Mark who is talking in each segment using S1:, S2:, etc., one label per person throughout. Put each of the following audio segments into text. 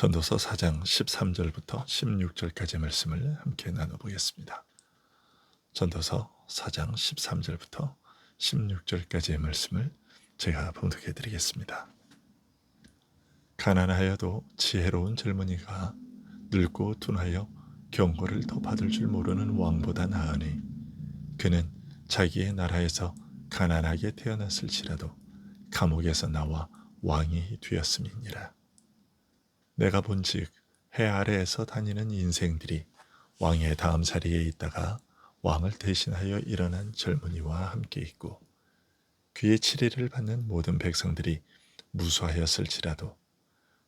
S1: 전도서 4장 13절부터 16절까지 말씀을 함께 나눠보겠습니다. 전도서 4장 13절부터 16절까지의 말씀을 제가 봉독해 드리겠습니다. 가난하여도 지혜로운 젊은이가 늙고 둔하여 경고를 더 받을 줄 모르는 왕보다 나으니 그는 자기의 나라에서 가난하게 태어났을지라도 감옥에서 나와 왕이 되었음이니라. 내가 본즉 해 아래에서 다니는 인생들이 왕의 다음 자리에 있다가 왕을 대신하여 일어난 젊은이와 함께 있고 그의 치리를 받는 모든 백성들이 무수하였을지라도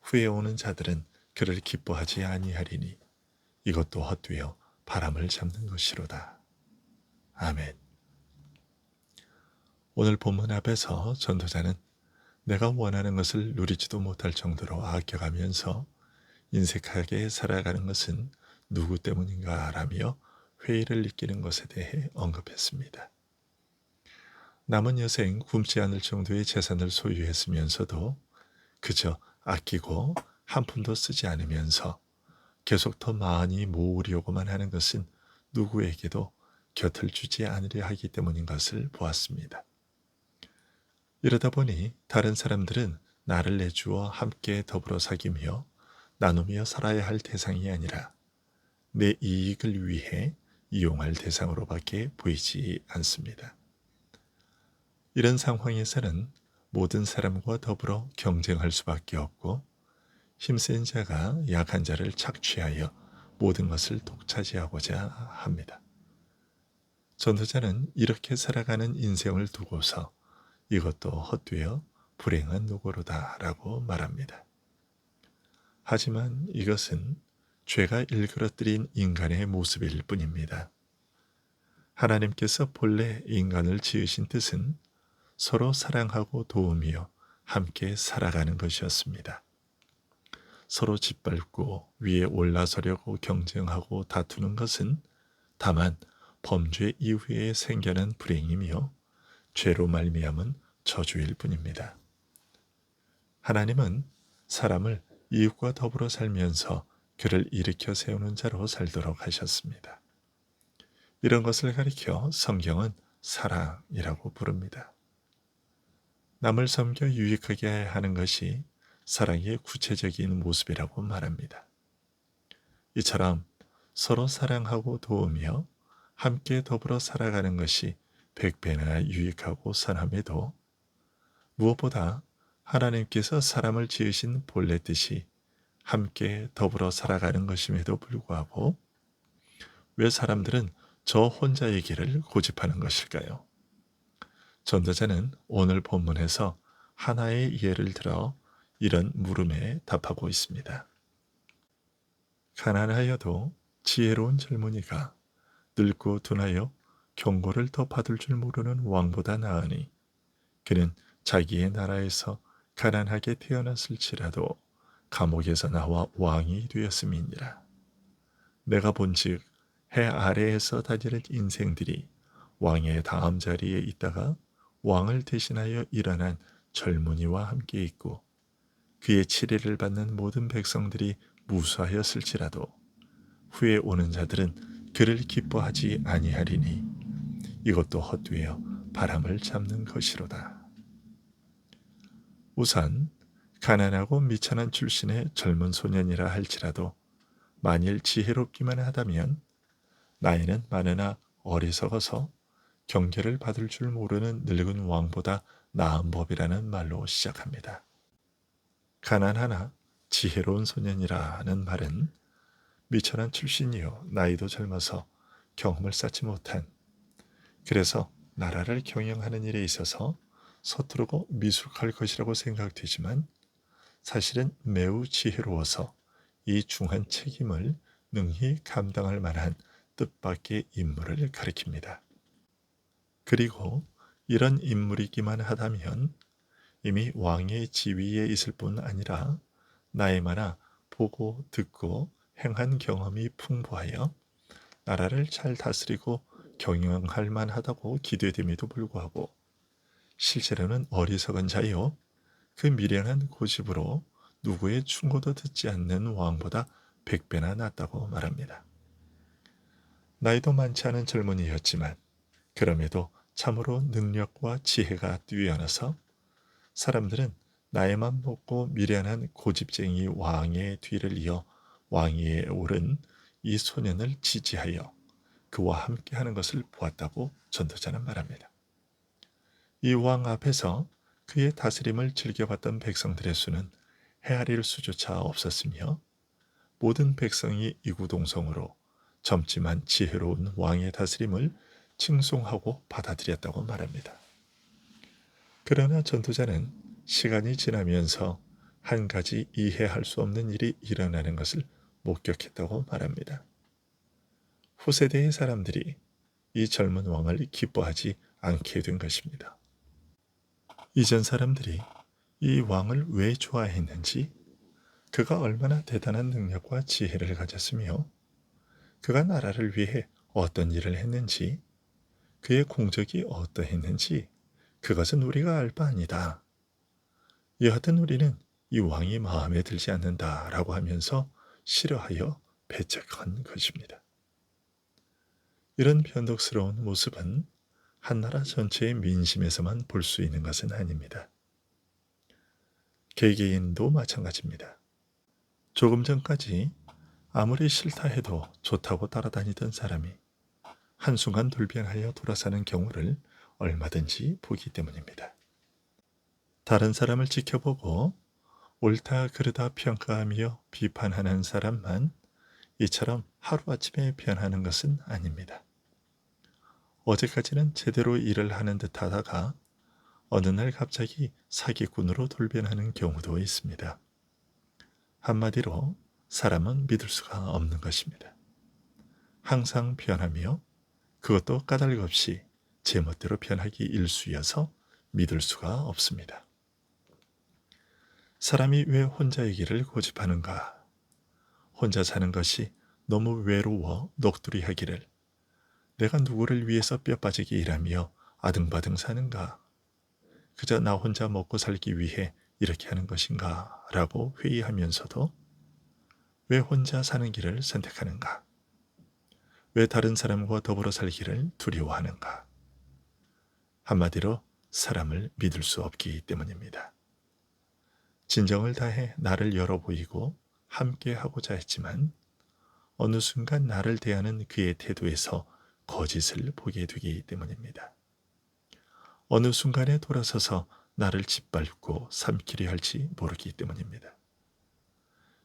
S1: 후에 오는 자들은 그를 기뻐하지 아니하리니 이것도 헛되어 바람을 잡는 것이로다. 아멘. 오늘 본문 앞에서 전도자는 내가 원하는 것을 누리지도 못할 정도로 아껴가면서 인색하게 살아가는 것은 누구 때문인가 라며 회의를 느끼는 것에 대해 언급했습니다. 남은 여생 굶지 않을 정도의 재산을 소유했으면서도 그저 아끼고 한 푼도 쓰지 않으면서 계속 더 많이 모으려고만 하는 것은 누구에게도 곁을 주지 않으려 하기 때문인 것을 보았습니다. 이러다 보니 다른 사람들은 나를 내주어 함께 더불어 사귀며 나누며 살아야 할 대상이 아니라 내 이익을 위해 이용할 대상으로밖에 보이지 않습니다. 이런 상황에서는 모든 사람과 더불어 경쟁할 수밖에 없고 힘센 자가 약한 자를 착취하여 모든 것을 독차지하고자 합니다. 전도자는 이렇게 살아가는 인생을 두고서 이것도 헛되어 불행한 노고로다라고 말합니다. 하지만 이것은 죄가 일그러뜨린 인간의 모습일 뿐입니다. 하나님께서 본래 인간을 지으신 뜻은 서로 사랑하고 도우며 함께 살아가는 것이었습니다. 서로 짓밟고 위에 올라서려고 경쟁하고 다투는 것은 다만 범죄 이후에 생겨난 불행이며 죄로 말미암은 저주일 뿐입니다. 하나님은 사람을 이웃과 더불어 살면서 그를 일으켜 세우는 자로 살도록 하셨습니다. 이런 것을 가리켜 성경은 사랑이라고 부릅니다. 남을 섬겨 유익하게 하는 것이 사랑의 구체적인 모습이라고 말합니다. 이처럼 서로 사랑하고 도우며 함께 더불어 살아가는 것이 백배나 유익하고 선함에도 무엇보다 하나님께서 사람을 지으신 본래 뜻이 함께 더불어 살아가는 것임에도 불구하고 왜 사람들은 저 혼자의 길을 고집하는 것일까요? 전도자는 오늘 본문에서 하나의 예를 들어 이런 물음에 답하고 있습니다. 가난하여도 지혜로운 젊은이가 늙고 둔하여 경고를 더 받을 줄 모르는 왕보다 나으니 그는 자기의 나라에서 가난하게 태어났을지라도 감옥에서 나와 왕이 되었음이니라. 내가 본즉 해 아래에서 다니는 인생들이 왕의 다음 자리에 있다가 왕을 대신하여 일어난 젊은이와 함께 있고 그의 치례를 받는 모든 백성들이 무수하였을지라도 후에 오는 자들은 그를 기뻐하지 아니하리니 이것도 헛되어 바람을 잡는 것이로다. 우선 가난하고 미천한 출신의 젊은 소년이라 할지라도 만일 지혜롭기만 하다면 나이는 많으나 어리석어서 경계를 받을 줄 모르는 늙은 왕보다 나은 법이라는 말로 시작합니다. 가난하나 지혜로운 소년이라는 말은 미천한 출신이요 나이도 젊어서 경험을 쌓지 못한 그래서 나라를 경영하는 일에 있어서 서투르고 미숙할 것이라고 생각되지만 사실은 매우 지혜로워서 이 중한 책임을 능히 감당할 만한 뜻밖의 인물을 가리킵니다. 그리고 이런 인물이기만 하다면 이미 왕의 지위에 있을 뿐 아니라 나이 많아 보고 듣고 행한 경험이 풍부하여 나라를 잘 다스리고 경영할 만하다고 기대됨에도 불구하고 실제로는 어리석은 자요 그 미련한 고집으로 누구의 충고도 듣지 않는 왕보다 백배나 낫다고 말합니다. 나이도 많지 않은 젊은이였지만 그럼에도 참으로 능력과 지혜가 뛰어나서 사람들은 나이만 먹고 미련한 고집쟁이 왕의 뒤를 이어 왕위에 오른 이 소년을 지지하여 그와 함께 하는 것을 보았다고 전도자는 말합니다. 이 왕 앞에서 그의 다스림을 즐겨봤던 백성들의 수는 헤아릴 수조차 없었으며 모든 백성이 이구동성으로 젊지만 지혜로운 왕의 다스림을 칭송하고 받아들였다고 말합니다. 그러나 전도자는 시간이 지나면서 한 가지 이해할 수 없는 일이 일어나는 것을 목격했다고 말합니다. 후세대의 사람들이 이 젊은 왕을 기뻐하지 않게 된 것입니다. 이전 사람들이 이 왕을 왜 좋아했는지, 그가 얼마나 대단한 능력과 지혜를 가졌으며, 그가 나라를 위해 어떤 일을 했는지, 그의 공적이 어떠했는지, 그것은 우리가 알 바 아니다. 여하튼 우리는 이 왕이 마음에 들지 않는다라고 하면서 싫어하여 배척한 것입니다. 이런 변덕스러운 모습은 한 나라 전체의 민심에서만 볼 수 있는 것은 아닙니다. 개개인도 마찬가지입니다. 조금 전까지 아무리 싫다 해도 좋다고 따라다니던 사람이 한순간 돌변하여 돌아서는 경우를 얼마든지 보기 때문입니다. 다른 사람을 지켜보고 옳다 그르다 평가하며 비판하는 사람만 이처럼 하루아침에 변하는 것은 아닙니다. 어제까지는 제대로 일을 하는 듯 하다가 어느 날 갑자기 사기꾼으로 돌변하는 경우도 있습니다. 한마디로 사람은 믿을 수가 없는 것입니다. 항상 변하며 그것도 까닭 없이 제멋대로 변하기 일쑤여서 믿을 수가 없습니다. 사람이 왜 혼자이기를 고집하는가? 혼자 사는 것이 너무 외로워 녹두리 하기를 내가 누구를 위해서 뼈 빠지게 일하며 아등바등 사는가? 그저 나 혼자 먹고 살기 위해 이렇게 하는 것인가? 라고 회의하면서도 왜 혼자 사는 길을 선택하는가? 왜 다른 사람과 더불어 살기를 두려워하는가? 한마디로 사람을 믿을 수 없기 때문입니다. 진정을 다해 나를 열어 보이고 함께 하고자 했지만 어느 순간 나를 대하는 그의 태도에서 거짓을 보게 되기 때문입니다. 어느 순간에 돌아서서 나를 짓밟고 삼키려 할지 모르기 때문입니다.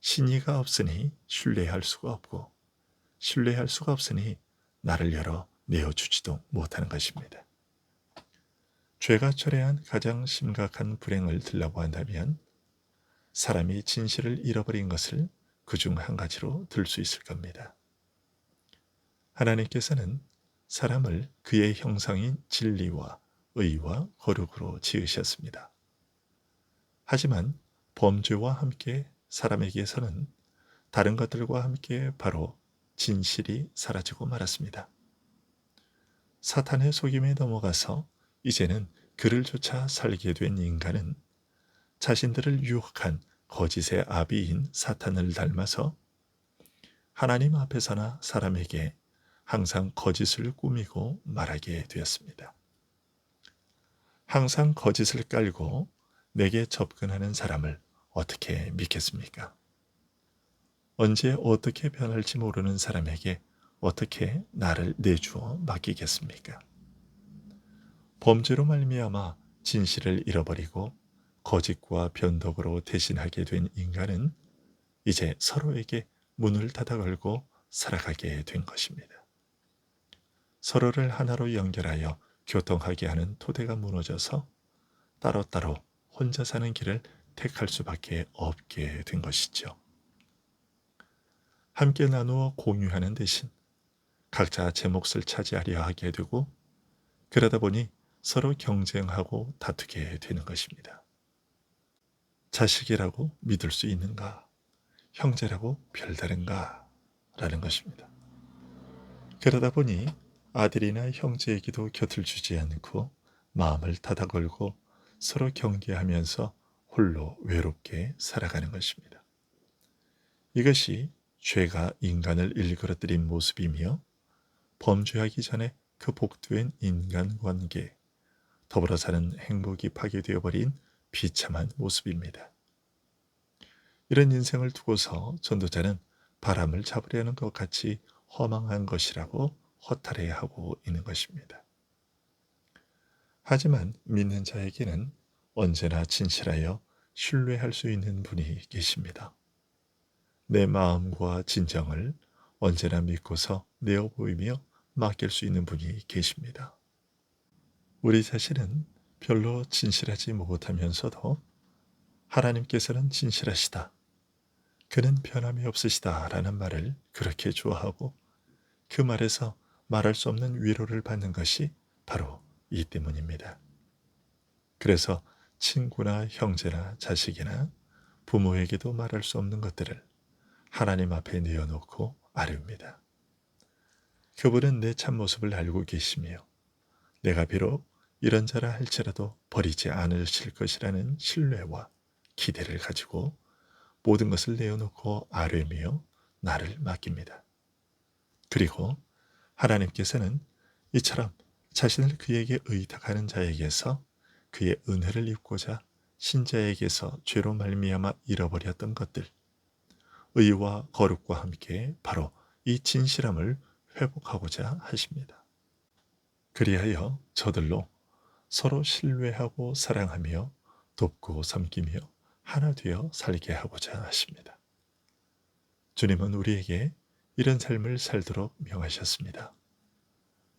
S1: 신의가 없으니 신뢰할 수가 없고 신뢰할 수가 없으니 나를 열어 내어주지도 못하는 것입니다. 죄가 철회한 가장 심각한 불행을 들라고 한다면 사람이 진실을 잃어버린 것을 그 중 한 가지로 들 수 있을 겁니다. 하나님께서는 사람을 그의 형상인 진리와 의와 거룩으로 지으셨습니다. 하지만 범죄와 함께 사람에게서는 다른 것들과 함께 바로 진실이 사라지고 말았습니다. 사탄의 속임에 넘어가서 이제는 그를 쫓아 살게 된 인간은 자신들을 유혹한 거짓의 아비인 사탄을 닮아서 하나님 앞에 서나 사람에게 항상 거짓을 꾸미고 말하게 되었습니다. 항상 거짓을 깔고 내게 접근하는 사람을 어떻게 믿겠습니까? 언제 어떻게 변할지 모르는 사람에게 어떻게 나를 내주어 맡기겠습니까? 범죄로 말미암아 진실을 잃어버리고 거짓과 변덕으로 대신하게 된 인간은 이제 서로에게 문을 닫아 걸고 살아가게 된 것입니다. 서로를 하나로 연결하여 교통하게 하는 토대가 무너져서 따로따로 혼자 사는 길을 택할 수밖에 없게 된 것이죠. 함께 나누어 공유하는 대신 각자 제 몫을 차지하려 하게 되고 그러다 보니 서로 경쟁하고 다투게 되는 것입니다. 자식이라고 믿을 수 있는가? 형제라고 별다른가? 라는 것입니다. 그러다 보니 아들이나 형제에게도 곁을 주지 않고 마음을 닫아 걸고 서로 경계하면서 홀로 외롭게 살아가는 것입니다. 이것이 죄가 인간을 일그러뜨린 모습이며 범죄하기 전에 그 복된 인간 관계, 더불어 사는 행복이 파괴되어 버린 비참한 모습입니다. 이런 인생을 두고서 전도자는 바람을 잡으려는 것 같이 허망한 것이라고 허탈해하고 있는 것입니다. 하지만 믿는 자에게는 언제나 진실하여 신뢰할 수 있는 분이 계십니다. 내 마음과 진정을 언제나 믿고서 내어 보이며 맡길 수 있는 분이 계십니다. 우리 자신은 별로 진실하지 못하면서도 하나님께서는 진실하시다. 그는 변함이 없으시다. 라는 말을 그렇게 좋아하고 그 말에서 말할 수 없는 위로를 받는 것이 바로 이 때문입니다. 그래서 친구나 형제나 자식이나 부모에게도 말할 수 없는 것들을 하나님 앞에 내어놓고 아뢰옵니다. 그분은 내 참모습을 알고 계시며 내가 비록 이런 자라 할지라도 버리지 않으실 것이라는 신뢰와 기대를 가지고 모든 것을 내어놓고 아뢰며 나를 맡깁니다. 그리고 하나님께서는 이처럼 자신을 그에게 의탁하는 자에게서 그의 은혜를 입고자 신자에게서 죄로 말미암아 잃어버렸던 것들 의와 거룩과 함께 바로 이 진실함을 회복하고자 하십니다. 그리하여 저들로 서로 신뢰하고 사랑하며 돕고 섬기며 하나 되어 살게 하고자 하십니다. 주님은 우리에게 이런 삶을 살도록 명하셨습니다.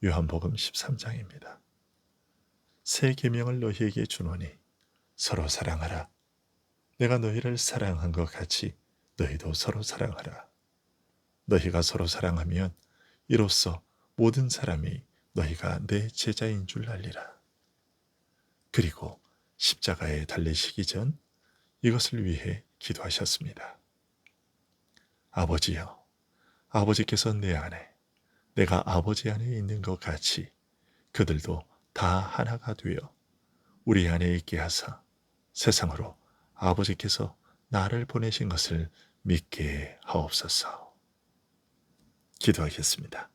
S1: 요한복음 13장입니다. 새 계명을 너희에게 주노니 서로 사랑하라. 내가 너희를 사랑한 것 같이 너희도 서로 사랑하라. 너희가 서로 사랑하면 이로써 모든 사람이 너희가 내 제자인 줄 알리라. 그리고 십자가에 달리시기 전 이것을 위해 기도하셨습니다. 아버지여, 아버지께서 내 안에, 내가 아버지 안에 있는 것 같이 그들도 다 하나가 되어 우리 안에 있게 하사 세상으로 아버지께서 나를 보내신 것을 믿게 하옵소서. 기도하겠습니다.